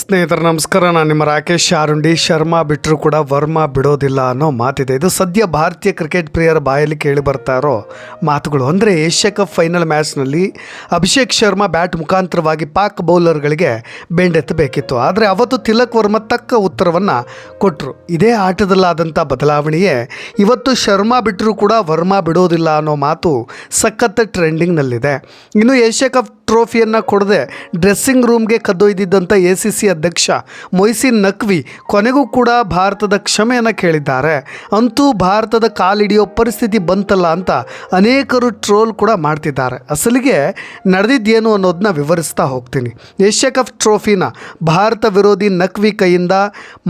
ಸ್ನೇಹಿತರೆ, ನಮಸ್ಕಾರ. ನಾನು ನಿಮ್ಮ ರಾಕೇಶ್ ಶಾರುಂಡಿ ಶರ್ಮಾ ಬಿಟ್ಟರು ಕೂಡ ವರ್ಮಾ ಬಿಡೋದಿಲ್ಲ ಅನ್ನೋ ಮಾತಿದೆ. ಇದು ಸದ್ಯ ಭಾರತೀಯ ಕ್ರಿಕೆಟ್ ಪ್ರಿಯರ ಬಾಯಲ್ಲಿ ಕೇಳಿ ಬರ್ತಾ ಇರೋ ಮಾತುಗಳು. ಅಂದರೆ ಏಷ್ಯಾ ಕಪ್ ಫೈನಲ್ ಮ್ಯಾಚ್ನಲ್ಲಿ ಅಭಿಷೇಕ್ ಶರ್ಮಾ ಬ್ಯಾಟ್ ಮುಖಾಂತರವಾಗಿ ಪಾಕ್ ಬೌಲರ್ಗಳಿಗೆ ಬೆಂಡೆತ್ತಬೇಕಿತ್ತು. ಆದರೆ ಅವತ್ತು ತಿಲಕ್ ವರ್ಮಾ ತಕ್ಕ ಉತ್ತರವನ್ನು ಕೊಟ್ಟರು ಇದೇ ಆಟದಲ್ಲಾದಂಥ ಬದಲಾವಣೆಯೇ ಇವತ್ತು ಶರ್ಮಾ ಬಿಟ್ಟರು ಕೂಡ ವರ್ಮಾ ಬಿಡೋದಿಲ್ಲ ಅನ್ನೋ ಮಾತು ಸಖತ್ ಟ್ರೆಂಡಿಂಗ್ನಲ್ಲಿದೆ ಇನ್ನು ಏಷ್ಯಾ ಕಪ್ ಟ್ರೋಫಿಯನ್ನು ಕೊಡದೆ ಡ್ರೆಸ್ಸಿಂಗ್ ರೂಮ್ಗೆ ಕದ್ದೊಯ್ದಿದ್ದಂಥ ಎ ಸಿ ಸಿ ಅಧ್ಯಕ್ಷ ಮೊಯ್ಸಿನ್ ನಕ್ವಿ ಕೊನೆಗೂ ಕೂಡ ಭಾರತದ ಕ್ಷಮೆಯನ್ನು ಕೇಳಿದ್ದಾರೆ. ಅಂತೂ ಭಾರತದ ಕಾಲಿಡಿಯೋ ಪರಿಸ್ಥಿತಿ ಬಂತಲ್ಲ ಅಂತ ಅನೇಕರು ಟ್ರೋಲ್ ಕೂಡ ಮಾಡ್ತಿದ್ದಾರೆ. ಅಸಲಿಗೆ ನಡೆದಿದ್ದೇನು ಅನ್ನೋದನ್ನ ವಿವರಿಸ್ತಾ ಹೋಗ್ತೀನಿ. ಏಷ್ಯಾ ಕಪ್ ಟ್ರೋಫಿನ ಭಾರತ ವಿರೋಧಿ ನಕ್ವಿ ಕೈಯಿಂದ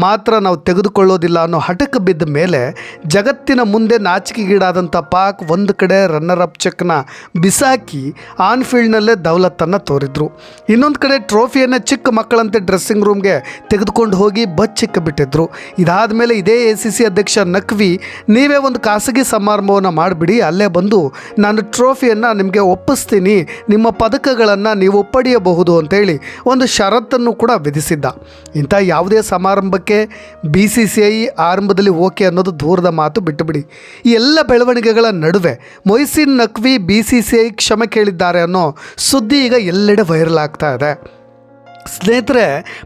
ಮಾತ್ರ ನಾವು ತೆಗೆದುಕೊಳ್ಳೋದಿಲ್ಲ ಅನ್ನೋ ಹಠಕ್ಕೆ ಬಿದ್ದ ಮೇಲೆ ಜಗತ್ತಿನ ಮುಂದೆ ನಾಚಿಕೆಗೀಡಾದಂಥ ಪಾಕ್ ಒಂದು ಕಡೆ ರನ್ನರ್ ಅಪ್ ಚೆಕ್ನ ಬಿಸಾಕಿ ಆನ್ ಫೀಲ್ಡ್ನಲ್ಲೇ ದೌಲತ್ತನ್ನು ತೋರಿದ್ರು. ಇನ್ನೊಂದು ಕಡೆ ಟ್ರೋಫಿಯನ್ನು ಚಿಕ್ಕ ಮಕ್ಕಳಂತೆ ಡ್ರೆಸ್ಸಿಂಗ್ ರೂಮ್ಗೆ ತೆಗೆದುಕೊಂಡು ಹೋಗಿ ಬಚ್ಚಿಕ್ಕ ಬಿಟ್ಟಿದ್ರು ಇದಾದ ಮೇಲೆ ಇದೇ ಎ ಸಿ ಸಿ ಅಧ್ಯಕ್ಷ ನಕ್ವಿ ನೀವೇ ಒಂದು ಖಾಸಗಿ ಸಮಾರಂಭವನ್ನು ಮಾಡಿಬಿಡಿ, ಅಲ್ಲೇ ಬಂದು ನಾನು ಟ್ರೋಫಿಯನ್ನು ನಿಮಗೆ ಒಪ್ಪಿಸ್ತೀನಿ, ನಿಮ್ಮ ಪದಕಗಳನ್ನು ನೀವು ಪಡೆಯಬಹುದು ಅಂತೇಳಿ ಒಂದು ಷರತ್ತನ್ನು ಕೂಡ ವಿಧಿಸಿದ್ದ. ಇಂಥ ಯಾವುದೇ ಸಮಾರಂಭಕ್ಕೆ ಬಿ ಸಿ ಸಿ ಐ ಆರಂಭದಲ್ಲಿ ಓಕೆ ಅನ್ನೋದು ದೂರದ ಮಾತು ಬಿಟ್ಟುಬಿಡಿ. ಈ ಎಲ್ಲ ಬೆಳವಣಿಗೆಗಳ ನಡುವೆ Mohsin Naqvi B C C I ಕ್ಷಮೆ ಕೇಳಿದ್ದಾರೆ ಅನ್ನೋ ಸುದ್ದಿ ಈಗ ಎಲ್ಲೆಡೆ ವೈರಲ್ ಆಗ್ತಾ ಇದೆ. ಸ್ನೇಹಿತರೆ,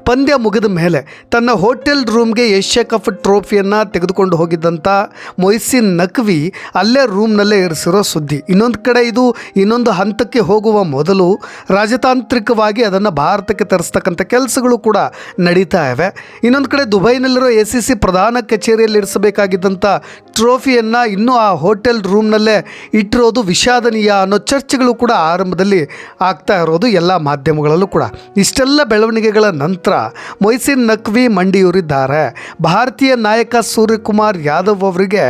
ಪಂದ್ಯ ಮುಗಿದ ಮೇಲೆ ತನ್ನ ಹೋಟೆಲ್ ರೂಮ್ಗೆ ಏಷ್ಯಾ ಕಪ್ ಟ್ರೋಫಿಯನ್ನು ತೆಗೆದುಕೊಂಡು ಹೋಗಿದ್ದಂಥ ಮೊಯ್ಸಿನ್ ನಕ್ವಿ ಅಲ್ಲೇ ರೂಮ್ನಲ್ಲೇ ಇರಿಸಿರೋ ಸುದ್ದಿ. ಇನ್ನೊಂದು ಕಡೆ ಇದು ಇನ್ನೊಂದು ಹಂತಕ್ಕೆ ಹೋಗುವ ಮೊದಲು ರಾಜತಾಂತ್ರಿಕವಾಗಿ ಅದನ್ನು ಭಾರತಕ್ಕೆ ತರಿಸ್ತಕ್ಕಂಥ ಕೆಲಸಗಳು ಕೂಡ ನಡೀತಾ ಇವೆ. ಇನ್ನೊಂದು ಕಡೆ ದುಬೈನಲ್ಲಿರೋ ಎ ಸಿ ಸಿ ಪ್ರಧಾನ ಕಚೇರಿಯಲ್ಲಿ ಇರಿಸಬೇಕಾಗಿದ್ದಂಥ ಟ್ರೋಫಿಯನ್ನು ಇನ್ನೂ ಆ ಹೋಟೆಲ್ ರೂಮ್ನಲ್ಲೇ ಇಟ್ಟಿರೋದು ವಿಷಾದನೀಯ ಅನ್ನೋ ಚರ್ಚೆಗಳು ಕೂಡ ಆರಂಭದಲ್ಲಿ ಆಗ್ತಾ ಇರೋದು ಎಲ್ಲ ಮಾಧ್ಯಮಗಳಲ್ಲೂ ಕೂಡ. ಇಷ್ಟೆಲ್ಲ ಬೆಳವಣಿಗೆಗಳ ನಂತರ ಮೊಯ್ಸಿನ್ ನಕ್ವಿ ಮಂಡಿಯೂರಿದ್ದಾರೆ. ಭಾರತೀಯ ನಾಯಕ ಸೂರ್ಯಕುಮಾರ್ ಯಾದವ್ ಅವರಿಗೆ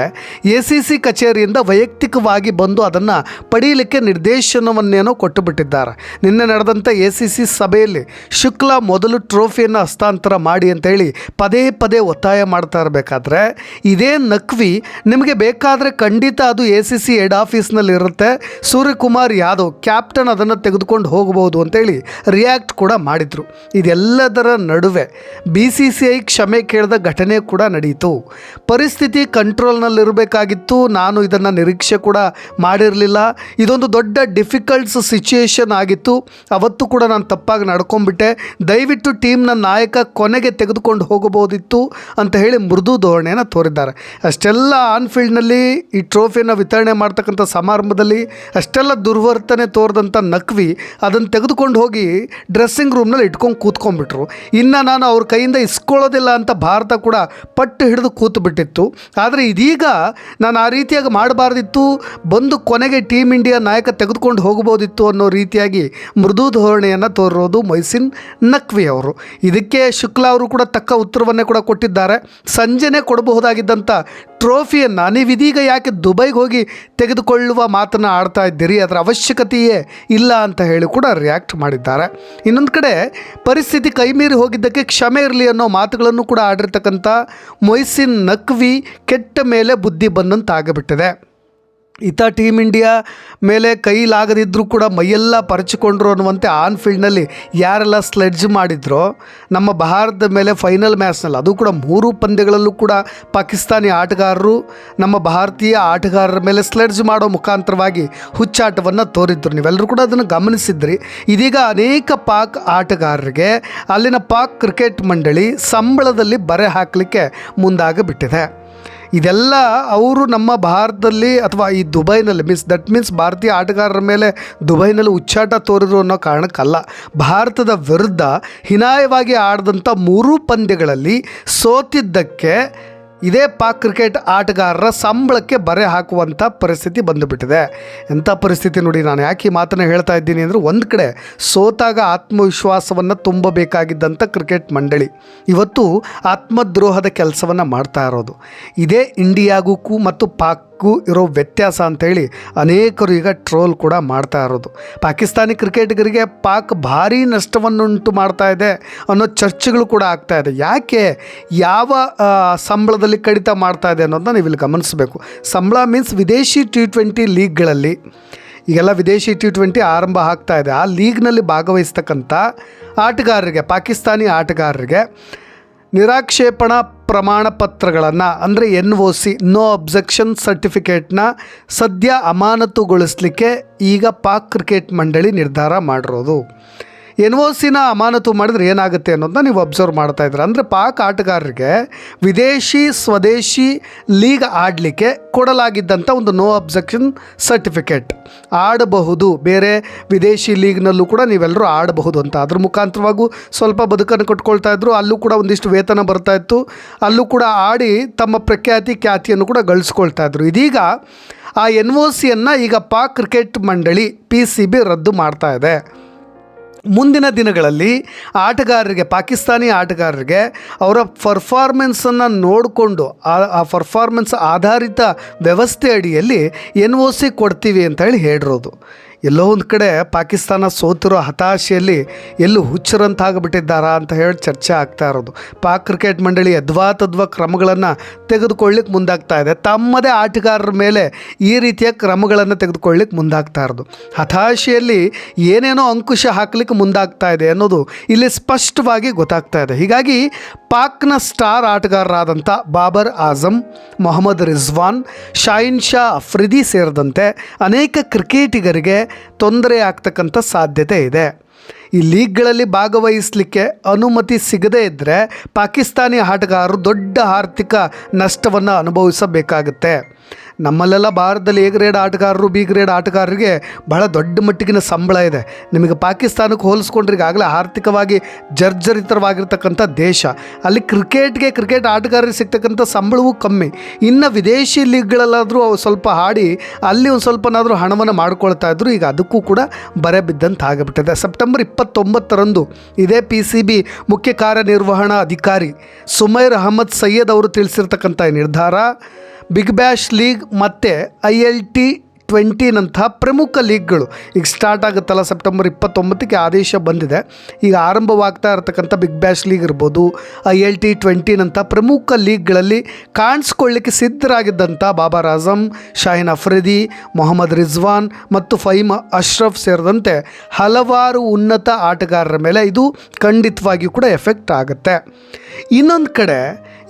ಎ ಸಿ ಸಿ ಕಚೇರಿಯಿಂದ ವೈಯಕ್ತಿಕವಾಗಿ ಬಂದು ಅದನ್ನು ಪಡೆಯಲಿಕ್ಕೆ ನಿರ್ದೇಶನವನ್ನೇನೋ ಕೊಟ್ಟು ಬಿಟ್ಟಿದ್ದಾರೆ ನಿನ್ನೆ ನಡೆದಂಥ ಎ ಸಿ ಸಿ ಸಭೆಯಲ್ಲಿ ಶುಕ್ಲಾ ಮೊದಲು ಟ್ರೋಫಿಯನ್ನು ಹಸ್ತಾಂತರ ಮಾಡಿ ಅಂತೇಳಿ ಪದೇ ಪದೇ ಒತ್ತಾಯ ಮಾಡ್ತಾ ಇರಬೇಕಾದ್ರೆ, ಇದೇ ನಕ್ವಿ ನಿಮಗೆ ಬೇಕಾದರೆ ಖಂಡಿತ ಅದು ಎ ಸಿ ಸಿ ಹೆಡ್ ಆಫೀಸ್ನಲ್ಲಿ ಇರುತ್ತೆ. ಸೂರ್ಯಕುಮಾರ್ ಯಾದವ್ ಕ್ಯಾಪ್ಟನ್ ಅದನ್ನು ತೆಗೆದುಕೊಂಡು ಹೋಗಬಹುದು ಅಂತೇಳಿ ರಿಯಾಕ್ಟ್ ಕೂಡ ಮಾಡಿದರು. ಇದೆಲ್ಲದರ ನಡುವೆ ಬಿ ಸಿ ಸಿ ಐ ಕ್ಷಮೆ ಕೇಳಿದ ಘಟನೆ ಕೂಡ ನಡೆಯಿತು ಪರಿಸ್ಥಿತಿ ಕಂಟ್ರೋಲ್ನಲ್ಲಿರಬೇಕಾಗಿತ್ತು. ನಾನು ಇದನ್ನು ನಿರೀಕ್ಷೆ ಕೂಡ ಮಾಡಿರಲಿಲ್ಲ. ಇದೊಂದು ದೊಡ್ಡ ಡಿಫಿಕಲ್ಟ್ಸ್ ಸಿಚುಯೇಷನ್ ಆಗಿತ್ತು. ಅವತ್ತು ಕೂಡ ನಾನು ತಪ್ಪಾಗಿ ನಡ್ಕೊಂಡ್ಬಿಟ್ಟೆ. ದಯವಿಟ್ಟು ಟೀಮ್ನ ನಾಯಕ ಕೊನೆಗೆ ತೆಗೆದುಕೊಂಡು ಹೋಗಬಹುದಿತ್ತು ಅಂತ ಹೇಳಿ ಮೃದು ಧೋರಣೆಯನ್ನು ತೋರಿದ್ದಾರೆ. ಅಷ್ಟೆಲ್ಲ ಆನ್ ಫೀಲ್ಡ್ನಲ್ಲಿ ಈ ಟ್ರೋಫಿಯನ್ನು ವಿತರಣೆ ಮಾಡ್ತಕ್ಕಂಥ ಸಮಾರಂಭದಲ್ಲಿ ಅಷ್ಟೆಲ್ಲ ದುರ್ವರ್ತನೆ ತೋರಿದಂಥ ನಕ್ವಿ ಅದನ್ನು ತೆಗೆದುಕೊಂಡು ಹೋಗಿ ಡ್ರೆಸ್ಸಿಂಗ್ ರೂಮ್ನಲ್ಲಿ ಇಟ್ಕೊಂಡು ಕೂತ್ಕೊಂಡ್ಬಿಟ್ರು. ಇನ್ನು ನಾನು ಅವ್ರ ಕೈಯಿಂದ ಇಸ್ಕೊಳ್ಳೋದಿಲ್ಲ ಅಂತ ಭಾರತ ಕೂಡ ಪಟ್ಟು ಹಿಡಿದು ಕೂತು ಬಿಟ್ಟಿತ್ತು ಆದರೆ ಇದೀಗ ನಾನು ಆ ರೀತಿಯಾಗಿ ಮಾಡಬಾರ್ದಿತ್ತು, ಬಂದು ಕೊನೆಗೆ ಟೀಮ್ ಇಂಡಿಯಾ ನಾಯಕ ತೆಗೆದುಕೊಂಡು ಹೋಗ್ಬೋದಿತ್ತು ಅನ್ನೋ ರೀತಿಯಾಗಿ ಮೃದು ಧೋರಣೆಯನ್ನು ತೋರೋದು ಮೈಸಿನ್ ನಕ್ವಿ ಅವರು. ಇದಕ್ಕೆ ಶುಕ್ಲಾ ಅವರು ಕೂಡ ತಕ್ಕ ಉತ್ತರವನ್ನೇ ಕೂಡ ಕೊಟ್ಟಿದ್ದಾರೆ. ಸಂಜೆನೇ ಕೊಡಬಹುದಾಗಿದ್ದಂಥ ಟ್ರೋಫಿಯನ್ನು ನೀವಿದೀಗ ಯಾಕೆ ದುಬೈಗೆ ಹೋಗಿ ತೆಗೆದುಕೊಳ್ಳುವ ಮಾತನ್ನು ಆಡ್ತಾ ಇದ್ದೀರಿ? ಅದರ ಅವಶ್ಯಕತೆಯೇ ಇಲ್ಲ ಅಂತ ಹೇಳಿ ಕೂಡ ರಿಯಾಕ್ಟ್ ಮಾಡಿದ್ದಾರೆ. ಇನ್ನೊಂದು ಕಡೆ ಪರಿಸ್ಥಿತಿ ಕೈಮೀರಿ ಹೋಗಿದ್ದಕ್ಕೆ ಕ್ಷಮೆ ಇರಲಿ ಅನ್ನೋ ಮಾತುಗಳನ್ನು ಕೂಡ ಆಡಿರ್ತಕ್ಕಂಥ ಮೊಯ್ಸಿನ್ ನಕ್ವಿ ಕೆಟ್ಟ ಮೇಲೆ ಬುದ್ಧಿ ಬಂದಂತಾಗಿಬಿಟ್ಟಿದೆ. ಈತ ಟೀಮ್ ಇಂಡಿಯಾ ಮೇಲೆ ಕೈಲಾಗದಿದ್ದರೂ ಕೂಡ ಮೈಯೆಲ್ಲ ಪರಚಿಕೊಂಡ್ರು ಅನ್ನುವಂತೆ ಆನ್ ಫೀಲ್ಡ್ನಲ್ಲಿ ಯಾರೆಲ್ಲ ಸ್ಲೆಡ್ಜ್ ಮಾಡಿದ್ರೋ ನಮ್ಮ ಭಾರತದ ಮೇಲೆ ಫೈನಲ್ ಮ್ಯಾಚ್ನಲ್ಲಿ ಅದು ಕೂಡ ಮೂರು ಪಂದ್ಯಗಳಲ್ಲೂ ಕೂಡ ಪಾಕಿಸ್ತಾನಿ ಆಟಗಾರರು ನಮ್ಮ ಭಾರತೀಯ ಆಟಗಾರರ ಮೇಲೆ ಸ್ಲೆಡ್ಜ್ ಮಾಡೋ ಮುಖಾಂತರವಾಗಿ ಹುಚ್ಚಾಟವನ್ನು ತೋರಿದ್ರು. ನೀವೆಲ್ಲರೂ ಕೂಡ ಅದನ್ನು ಗಮನಿಸಿದ್ರಿ. ಇದೀಗ ಅನೇಕ ಪಾಕ್ ಆಟಗಾರರಿಗೆ ಅಲ್ಲಿನ ಪಾಕ್ ಕ್ರಿಕೆಟ್ ಮಂಡಳಿ ಸಂಬಳದಲ್ಲಿ ಬರೆ ಹಾಕಲಿಕ್ಕೆ ಮುಂದಾಗಿಬಿಟ್ಟಿದೆ. ಇದೆಲ್ಲ ಅವರು ನಮ್ಮ ಭಾರತದಲ್ಲಿ ಅಥವಾ ಈ ದುಬೈನಲ್ಲಿ ಮೀನ್ಸ್ ದಟ್ ಮೀನ್ಸ್ ಭಾರತೀಯ ಆಟಗಾರರ ಮೇಲೆ ದುಬೈನಲ್ಲಿ ಉಚ್ಚಾಟ ತೋರಿದ್ರು ಅನ್ನೋ ಕಾರಣಕ್ಕಲ್ಲ. ಭಾರತದ ವಿರುದ್ಧ ಹಿನಾಯವಾಗಿ ಆಡಿದಂಥ ಮೂರೂ ಪಂದ್ಯಗಳಲ್ಲಿ ಸೋತಿದ್ದಕ್ಕೆ ಇದೇ ಪಾಕ್ ಕ್ರಿಕೆಟ್ ಆಟಗಾರರ ಸಂಬಳಕ್ಕೆ ಬರೆ ಹಾಕುವಂಥ ಪರಿಸ್ಥಿತಿ ಬಂದುಬಿಟ್ಟಿದೆ. ಎಂಥ ಪರಿಸ್ಥಿತಿ ನೋಡಿ ನಾನು ಯಾಕೆ ಈ ಮಾತನ್ನು ಹೇಳ್ತಾ ಇದ್ದೀನಿ ಅಂದರೆ ಒಂದು ಕಡೆ ಸೋತಾಗ ಆತ್ಮವಿಶ್ವಾಸವನ್ನು ತುಂಬಬೇಕಾಗಿದ್ದಂಥ ಕ್ರಿಕೆಟ್ ಮಂಡಳಿ. ಇವತ್ತು ಆತ್ಮದ್ರೋಹದ ಕೆಲಸವನ್ನು ಮಾಡ್ತಾ ಇರೋದು. ಇದೇ ಇಂಡಿಯಾಗೂ ಮತ್ತು ಪಾಕ್ ಇರೋ ವ್ಯತ್ಯಾಸ ಅಂತೇಳಿ ಅನೇಕರು ಈಗ ಟ್ರೋಲ್ ಕೂಡ ಮಾಡ್ತಾ ಇರೋದು. ಪಾಕಿಸ್ತಾನಿ ಕ್ರಿಕೆಟಿಗರಿಗೆ ಪಾಕ್ ಭಾರೀ ನಷ್ಟವನ್ನುಂಟು ಮಾಡ್ತಾ ಇದೆ ಅನ್ನೋ ಚರ್ಚೆಗಳು ಕೂಡ ಆಗ್ತಾ ಇದೆ. ಯಾಕೆ ಯಾವ ಸಂಬಳದಲ್ಲಿ ಕಡಿತ ಮಾಡ್ತಾ ಇದೆ ಅನ್ನೋದನ್ನ ನೀವು ಇಲ್ಲಿ ಗಮನಿಸಬೇಕು. ಸಂಬಳ ಮೀನ್ಸ್ ವಿದೇಶಿ ಟಿ ಟ್ವೆಂಟಿ ಲೀಗ್ಗಳಲ್ಲಿ. ಈಗೆಲ್ಲ ವಿದೇಶಿ ಟಿ ಟ್ವೆಂಟಿ ಆರಂಭ ಆಗ್ತಾ ಇದೆ. ಆ ಲೀಗ್ನಲ್ಲಿ ಭಾಗವಹಿಸ್ತಕ್ಕಂಥ ಆಟಗಾರರಿಗೆ, ಪಾಕಿಸ್ತಾನಿ ಆಟಗಾರರಿಗೆ ನಿರಾಕ್ಷೇಪಣಾ ಪ್ರಮಾಣ ಪತ್ರಗಳನ್ನು ಅಂದರೆ N O C, no objection ಸರ್ಟಿಫಿಕೇಟ್ನ ಸದ್ಯ ಅಮಾನತುಗೊಳಿಸಲಿಕ್ಕೆ ಈಗ ಪಾಕ್ ಕ್ರಿಕೆಟ್ ಮಂಡಳಿ ನಿರ್ಧಾರ ಮಾಡಿರೋದು. ಎನ್ ಒ ಸಿನ ಅಮಾನತು ಮಾಡಿದ್ರೆ ಏನಾಗುತ್ತೆ ಅನ್ನೋದನ್ನ ನೀವು ಅಬ್ಸರ್ವ್ ಮಾಡ್ತಾ ಇದ್ದೀರ. ಅಂದರೆ ಪಾಕ್ ಆಟಗಾರರಿಗೆ ವಿದೇಶಿ, ಸ್ವದೇಶಿ ಲೀಗ್ ಆಡಲಿಕ್ಕೆ ಕೊಡಲಾಗಿದ್ದಂಥ ಒಂದು ನೋ ಅಬ್ಜೆಕ್ಷನ್ ಸರ್ಟಿಫಿಕೇಟ್ ಆಡಬಹುದು. ಬೇರೆ ವಿದೇಶಿ ಲೀಗ್ನಲ್ಲೂ ಕೂಡ ನೀವೆಲ್ಲರೂ ಆಡಬಹುದು ಅಂತ. ಅದ್ರ ಮುಖಾಂತರವಾಗೂ ಸ್ವಲ್ಪ ಬದುಕನ್ನು ಕಟ್ಕೊಳ್ತಾ ಇದ್ರು. ಅಲ್ಲೂ ಕೂಡ ಒಂದಿಷ್ಟು ವೇತನ ಬರ್ತಾ ಇತ್ತು. ಅಲ್ಲೂ ಕೂಡ ಆಡಿ ತಮ್ಮ ಪ್ರಖ್ಯಾತಿ ಖ್ಯಾತಿಯನ್ನು ಕೂಡ ಗಳಿಸ್ಕೊಳ್ತಾ ಇದ್ರು. ಇದೀಗ ಆ ಎನ್ ಒ ಸಿಯನ್ನು ಈಗ ಪಾಕ್ ಕ್ರಿಕೆಟ್ ಮಂಡಳಿ ಪಿ ಸಿ ಬಿ ರದ್ದು ಮಾಡ್ತಾ ಇದೆ. ಮುಂದಿನ ದಿನಗಳಲ್ಲಿ ಆಟಗಾರರಿಗೆ, ಪಾಕಿಸ್ತಾನಿ ಆಟಗಾರರಿಗೆ ಅವರ ಪರ್ಫಾರ್ಮೆನ್ಸನ್ನು ನೋಡಿಕೊಂಡು, ಆ ಪರ್ಫಾರ್ಮೆನ್ಸ್ ಆಧಾರಿತ ವ್ಯವಸ್ಥೆ ಅಡಿಯಲ್ಲಿ ಎನ್ ಒ ಸಿ ಕೊಡ್ತೀವಿ ಅಂತ ಹೇಳಿ ಹೇಳಿರೋದು. ಎಲ್ಲೋ ಒಂದು ಕಡೆ ಪಾಕಿಸ್ತಾನ ಸೋತಿರೋ ಹತಾಶೆಯಲ್ಲಿ ಎಲ್ಲೂ ಹುಚ್ಚರಂತಾಗ್ಬಿಟ್ಟಿದ್ದಾರಾ ಅಂತ ಹೇಳಿ ಚರ್ಚೆ ಆಗ್ತಾ ಇರೋದು. ಪಾಕ್ ಕ್ರಿಕೆಟ್ ಮಂಡಳಿ ಯದ್ವಾ ತದ್ವಾ ಕ್ರಮಗಳನ್ನು ತೆಗೆದುಕೊಳ್ಳಿಕ್ಕೆ ಮುಂದಾಗ್ತಾ ಇದೆ. ತಮ್ಮದೇ ಆಟಗಾರರ ಮೇಲೆ ಈ ರೀತಿಯ ಕ್ರಮಗಳನ್ನು ತೆಗೆದುಕೊಳ್ಳಿಕ್ಕೆ ಮುಂದಾಗ್ತಾ ಇರೋದು. ಹತಾಶೆಯಲ್ಲಿ ಏನೇನೋ ಅಂಕುಶ ಹಾಕಲಿಕ್ಕೆ ಮುಂದಾಗ್ತಾ ಇದೆ ಅನ್ನೋದು ಇಲ್ಲಿ ಸ್ಪಷ್ಟವಾಗಿ ಗೊತ್ತಾಗ್ತಾ ಇದೆ. ಹೀಗಾಗಿ ಪಾಕ್ನ ಸ್ಟಾರ್ ಆಟಗಾರರಾದಂಥ ಬಾಬರ್ ಆಜಮ್ ಮೊಹಮ್ಮದ್ ರಿಜ್ವಾನ್ ಶಾಯಿನ್ ಶಾ ಅಫ್ರಿದಿ ಸೇರಿದಂತೆ ಅನೇಕ ಕ್ರಿಕೆಟಿಗರಿಗೆ ತೊಂದರೆ ಆಗ್ತಕ್ಕಂಥ ಸಾಧ್ಯತೆ ಇದೆ. ಈ ಲೀಗ್ಗಳಲ್ಲಿ ಭಾಗವಹಿಸಲಿಕ್ಕೆ ಅನುಮತಿ ಸಿಗದೇ ಇದ್ದರೆ ಪಾಕಿಸ್ತಾನಿ ಆಟಗಾರರು ದೊಡ್ಡ ಆರ್ಥಿಕ ನಷ್ಟವನ್ನು ಅನುಭವಿಸಬೇಕಾಗುತ್ತೆ. ನಮ್ಮಲ್ಲೆಲ್ಲ ಭಾರತದಲ್ಲಿ ಎ ಗ್ರೇಡ್ ಆಟಗಾರರು ಬಿ ಗ್ರೇಡ್ ಆಟಗಾರರಿಗೆ ಬಹಳ ದೊಡ್ಡ ಮಟ್ಟಿಗಿನ ಸಂಬಳ ಇದೆ. ನಿಮಗೆ ಪಾಕಿಸ್ತಾನಕ್ಕೆ ಹೋಲಿಸ್ಕೊಂಡ್ರೆ ಈಗಾಗಲೇ ಆರ್ಥಿಕವಾಗಿ ಜರ್ಜರಿತರವಾಗಿರ್ತಕ್ಕಂಥ ದೇಶ. ಅಲ್ಲಿ ಕ್ರಿಕೆಟ್ಗೆ ಕ್ರಿಕೆಟ್ ಆಟಗಾರರಿಗೆ ಸಿಗ್ತಕ್ಕಂಥ ಸಂಬಳವೂ ಕಮ್ಮಿ. ಇನ್ನು ವಿದೇಶಿ ಲೀಗ್ಗಳಲ್ಲಾದರೂ ಸ್ವಲ್ಪ ಹಾಡಿ ಅಲ್ಲಿ ಒಂದು ಸ್ವಲ್ಪನಾದರೂ ಹಣವನ್ನು ಮಾಡ್ಕೊಳ್ತಾ ಇದ್ರು. ಈಗ ಅದಕ್ಕೂ ಕೂಡ ಬರೆ ಬಿದ್ದಂತ ಆಗಿಬಿಟ್ಟಿದೆ. ಸೆಪ್ಟೆಂಬರ್ ಇಪ್ಪತ್ತೊಂಬತ್ತರಂದು ಇದೇ ಪಿ ಸಿ ಬಿ ಮುಖ್ಯ ಕಾರ್ಯನಿರ್ವಹಣಾ ಅಧಿಕಾರಿ ಸುಮೈರ್ ಅಹಮದ್ ಸಯ್ಯದ್ ಅವರು ತಿಳಿಸಿರ್ತಕ್ಕಂಥ ನಿರ್ಧಾರ ಬಿಗ್ ಬ್ಯಾಶ್ ಲೀಗ್ ಮತ್ತು ಐ ಎಲ್ ಟಿ ಟ್ವೆಂಟಿನಂತಹ ಪ್ರಮುಖ ಲೀಗ್ಗಳು. ಈಗ ಸ್ಟಾರ್ಟ್ ಆಗುತ್ತಲ್ಲ ಸೆಪ್ಟೆಂಬರ್ ಇಪ್ಪತ್ತೊಂಬತ್ತಕ್ಕೆ ಆದೇಶ ಬಂದಿದೆ. ಈಗ ಆರಂಭವಾಗ್ತಾ ಇರತಕ್ಕಂಥ ಬಿಗ್ ಬ್ಯಾಶ್ ಲೀಗ್ ಇರ್ಬೋದು, ಐ ಎಲ್ ಟಿ ಟ್ವೆಂಟಿನಂಥ ಪ್ರಮುಖ ಲೀಗ್ಗಳಲ್ಲಿ ಕಾಣಿಸ್ಕೊಳ್ಳಿಕ್ಕೆ ಸಿದ್ಧರಾಗಿದ್ದಂಥ ಬಾಬರ್ ಆಜಮ್ ಶಾಹಿನ್ ಅಫ್ರಿದಿ, ಮೊಹಮ್ಮದ್ ರಿಜ್ವಾನ್ ಮತ್ತು ಫೈಮ್ ಅಶ್ರಫ್ ಸೇರಿದಂತೆ ಹಲವಾರು ಉನ್ನತ ಆಟಗಾರರ ಮೇಲೆ ಇದು ಖಂಡಿತವಾಗಿಯೂ ಕೂಡ ಎಫೆಕ್ಟ್ ಆಗುತ್ತೆ. ಇನ್ನೊಂದು ಕಡೆ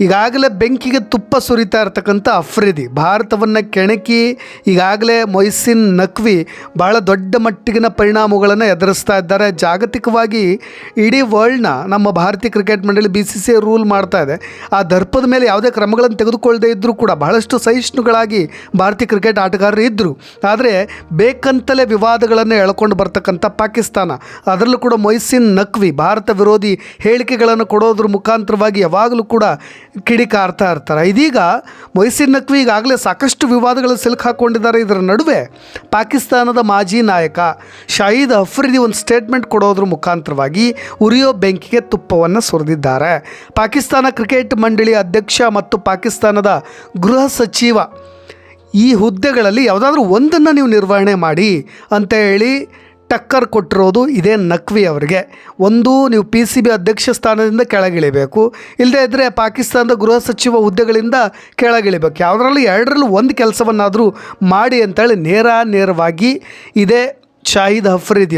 ಈಗಾಗಲೇ ಬೆಂಕಿಗೆ ತುಪ್ಪ ಸುರಿತಾ ಇರ್ತಕ್ಕಂಥ ಅಫ್ರಿದಿ, ಭಾರತವನ್ನು ಕೆಣಕಿ ಈಗಾಗಲೇ ಮೊಯ್ಸಿನ್ ನಕ್ವಿ ಭಾಳ ದೊಡ್ಡ ಮಟ್ಟಿಗಿನ ಪರಿಣಾಮಗಳನ್ನು ಎದುರಿಸ್ತಾ ಇದ್ದಾರೆ. ಜಾಗತಿಕವಾಗಿ ಇಡೀ ವರ್ಲ್ಡ್ನ ನಮ್ಮ ಭಾರತೀಯ ಕ್ರಿಕೆಟ್ ಮಂಡಳಿ ಬಿ ಸಿ ಸಿ ರೂಲ್ ಮಾಡ್ತಾ ಇದೆ. ಆ ದರ್ಪದ ಮೇಲೆ ಯಾವುದೇ ಕ್ರಮಗಳನ್ನು ತೆಗೆದುಕೊಳ್ಳದೇ ಇದ್ದರೂ ಕೂಡ ಬಹಳಷ್ಟು ಸಹಿಷ್ಣುಗಳಾಗಿ ಭಾರತೀಯ ಕ್ರಿಕೆಟ್ ಆಟಗಾರರು ಇದ್ದರು ಆದರೆ ಬೇಕಂತಲೇ ವಿವಾದಗಳನ್ನು ಎಳ್ಕೊಂಡು ಬರ್ತಕ್ಕಂಥ ಪಾಕಿಸ್ತಾನ, ಅದರಲ್ಲೂ ಕೂಡ ಮೊಯ್ಸಿನ್ ನಕ್ವಿ ಭಾರತ ವಿರೋಧಿ ಹೇಳಿಕೆಗಳನ್ನು ಕೊಡೋದ್ರ ಮುಖಾಂತರವಾಗಿ ಯಾವಾಗಲೂ ಕೂಡ ಕಿಡಿಕಾರ್ತಾ ಇರ್ತಾರೆ. ಇದೀಗ ಮೊಯ್ಸಿನ್ ನಕ್ವಿ ಈಗಾಗಲೇ ಸಾಕಷ್ಟು ವಿವಾದಗಳು ಸಿಲುಕು ಹಾಕ್ಕೊಂಡಿದ್ದಾರೆ. ಇದರ ನಡುವೆ ಪಾಕಿಸ್ತಾನದ ಮಾಜಿ ನಾಯಕ ಶಾಹಿದ್ ಅಫ್ರಿದಿ ಒಂದು ಸ್ಟೇಟ್ಮೆಂಟ್ ಕೊಡೋದ್ರ ಮುಖಾಂತರವಾಗಿ ಉರಿಯೋ ಬೆಂಕಿಗೆ ತುಪ್ಪವನ್ನು ಸುರಿದಿದ್ದಾರೆ. ಪಾಕಿಸ್ತಾನ ಕ್ರಿಕೆಟ್ ಮಂಡಳಿ ಅಧ್ಯಕ್ಷ ಮತ್ತು ಪಾಕಿಸ್ತಾನದ ಗೃಹ ಸಚಿವ ಈ ಹುದ್ದೆಗಳಲ್ಲಿ ಯಾವುದಾದ್ರೂ ಒಂದನ್ನು ನೀವು ನಿರ್ವಹಣೆ ಮಾಡಿ ಅಂತ ಹೇಳಿ ಟಕ್ಕರ್ ಕೊಟ್ಟಿರೋದು ಇದೇ ನಕ್ವಿ ಅವರಿಗೆ. ಒಂದು ನೀವು ಪಿ ಸಿ ಬಿ ಅಧ್ಯಕ್ಷ ಸ್ಥಾನದಿಂದ ಕೆಳಗಿಳಿಬೇಕು. ಇಲ್ಲದೇ ಇದ್ದರೆ ಪಾಕಿಸ್ತಾನದ ಗೃಹ ಸಚಿವ ಹುದ್ದೆಗಳಿಂದ ಕೆಳಗಿಳಿಬೇಕು. ಯಾವುದರಲ್ಲೂ ಎರಡರಲ್ಲೂ ಒಂದು ಕೆಲಸವನ್ನಾದರೂ ಮಾಡಿ ಅಂತೇಳಿ ನೇರ ನೇರವಾಗಿ ಇದೇ ಶಾಹಿದ್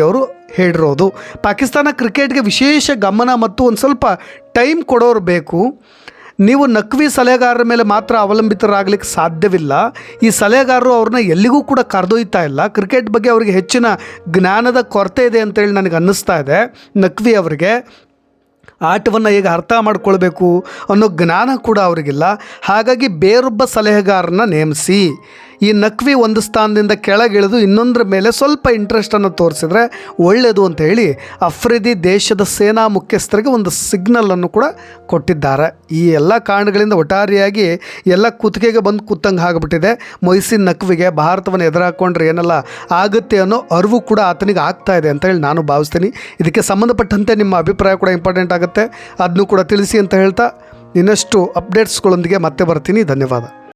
ಅವರು ಹೇಳಿರೋದು. ಪಾಕಿಸ್ತಾನ ಕ್ರಿಕೆಟ್ಗೆ ವಿಶೇಷ ಗಮನ ಮತ್ತು ಒಂದು ಸ್ವಲ್ಪ ಟೈಮ್ ಕೊಡೋರು ಬೇಕು. ನೀವು ನಕ್ವಿ ಸಲಹೆಗಾರರ ಮೇಲೆ ಮಾತ್ರ ಅವಲಂಬಿತರಾಗಲಿಕ್ಕೆ ಸಾಧ್ಯವಿಲ್ಲ. ಈ ಸಲಹೆಗಾರರು ಅವ್ರನ್ನ ಎಲ್ಲಿಗೂ ಕೂಡ ಕರೆದೊಯ್ತಾ ಇಲ್ಲ. ಕ್ರಿಕೆಟ್ ಬಗ್ಗೆ ಅವರಿಗೆ ಹೆಚ್ಚಿನ ಜ್ಞಾನದ ಕೊರತೆ ಇದೆ ಅಂತೇಳಿ ನನಗೆ ಅನ್ನಿಸ್ತಾ ಇದೆ. ನಕ್ವಿ ಅವರಿಗೆ ಆಟವನ್ನು ಹೇಗೆ ಅರ್ಥ ಮಾಡ್ಕೊಳ್ಬೇಕು ಅನ್ನೋ ಜ್ಞಾನ ಕೂಡ ಅವರಿಗಿಲ್ಲ. ಹಾಗಾಗಿ ಬೇರೊಬ್ಬ ಸಲಹೆಗಾರನ ನೇಮಿಸಿ. ಈ ನಕ್ವಿ ಒಂದು ಸ್ಥಾನದಿಂದ ಕೆಳಗಿಳಿದು ಇನ್ನೊಂದರ ಮೇಲೆ ಸ್ವಲ್ಪ ಇಂಟ್ರೆಸ್ಟನ್ನು ತೋರಿಸಿದ್ರೆ ಒಳ್ಳೆಯದು ಅಂತ ಹೇಳಿ ಅಫ್ರಿದಿ ದೇಶದ ಸೇನಾ ಮುಖ್ಯಸ್ಥರಿಗೆ ಒಂದು ಸಿಗ್ನಲನ್ನು ಕೂಡ ಕೊಟ್ಟಿದ್ದಾರೆ. ಈ ಎಲ್ಲ ಕಾರಣಗಳಿಂದ ಒಟ್ಟಾರೆಯಾಗಿ ಎಲ್ಲ ಕುತ್ತಿಗೆಗೆ ಬಂದು ಕೂತಂಗೆ ಆಗಿಬಿಟ್ಟಿದೆ. ಮೈಸೂರು ನಕ್ವಿಗೆ ಭಾರತವನ್ನು ಎದುರಾಕೊಂಡ್ರೆ ಏನೆಲ್ಲ ಆಗುತ್ತೆ ಅನ್ನೋ ಅರಿವು ಕೂಡ ಆತನಿಗೆ ಆಗ್ತಾ ಇದೆ ಅಂತ ಹೇಳಿ ನಾನು ಭಾವಿಸ್ತೀನಿ. ಇದಕ್ಕೆ ಸಂಬಂಧಪಟ್ಟಂತೆ ನಿಮ್ಮ ಅಭಿಪ್ರಾಯ ಕೂಡ ಇಂಪಾರ್ಟೆಂಟ್ ಆಗುತ್ತೆ. ಅದನ್ನು ಕೂಡ ತಿಳಿಸಿ ಅಂತ ಹೇಳ್ತಾ ಇನ್ನಷ್ಟು ಅಪ್ಡೇಟ್ಸ್ಗಳೊಂದಿಗೆ ಮತ್ತೆ ಬರ್ತೀನಿ. ಧನ್ಯವಾದ.